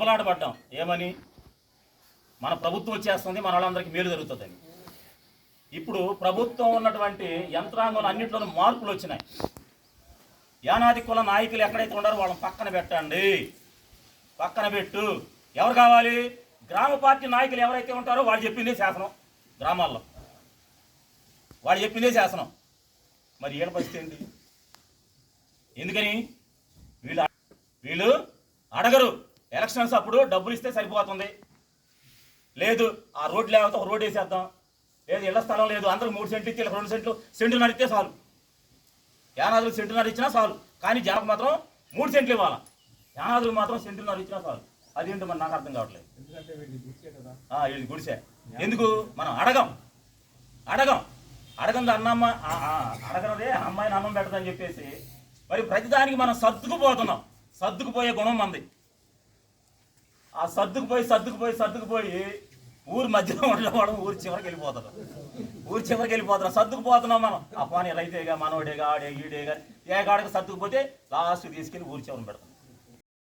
ఉబలాట పడ్డాం ఏమని? మన ప్రభుత్వం వచ్చేస్తుంది మన వాళ్ళందరికీ మేలు జరుగుతుందని. ఇప్పుడు ప్రభుత్వం ఉన్నటువంటి యంత్రాంగం అన్నింటిలోనూ మార్పులు వచ్చినాయి. యానాది కుల నాయకులు ఎక్కడైతే ఉన్నారో వాళ్ళని పక్కన పెట్టండి. పక్కన పెట్టు. ఎవరు కావాలి? గ్రామ పార్టీ నాయకులు ఎవరైతే ఉంటారో వాళ్ళు చెప్పిందే శాసనం గ్రామాల్లో. వాళ్ళు చెప్పిందే శాసనం. మరి ఏడు పరిస్థితి ఏంటి? ఎందుకని? వీళ్ళు వీళ్ళు అడగరు. ఎలక్షన్స్ అప్పుడు డబ్బులు ఇస్తే సరిపోతుంది. లేదు ఆ రోడ్డు లేకపోతే ఒక రోడ్ వేసేద్దాం. లేదు ఇళ్ళ స్థలం లేదు అందరూ మూడు సెంట్లు ఇచ్చి రెండు సెంట్లు సెంటున్నర ఇస్తే చాలు. యానాదులు సెంటున్నర ఇచ్చినా చాలు. కానీ జనకు మాత్రం మూడు సెంట్లు ఇవ్వాలి? యానాదులు మాత్రం సెంటున్నర ఇచ్చినా చాలు. అదేంటో మరి నాకు అర్థం కావట్లేదు. వీళ్ళు గుడిసే ఎందుకు? మనం అడగం. అడగం. అడగంది అన్నమ్మ అడగనదే అమ్మాయిని అన్నం పెట్టదని చెప్పేసి మరి ప్రతిదానికి మనం సర్దుకుపోతున్నాం. సర్దుకుపోయే గుణం మంది. ఆ సర్దుకుపోయి సర్దుకుపోయి సర్దుకుపోయి ఊరు మధ్యలో ఉండడం ఊరు చివరికి వెళ్ళిపోతారు. ఊరు చివరికి వెళ్ళిపోతారు. సర్దుకుపోతున్నాం మనం. ఆ పోనీ రైతేగా మనోడేగా ఆడే ఈడేగా. ఏ కాడకి సర్దుకుపోతే లాస్ట్ తీసుకెళ్ళి ఊరు చివరిని పెడతాం.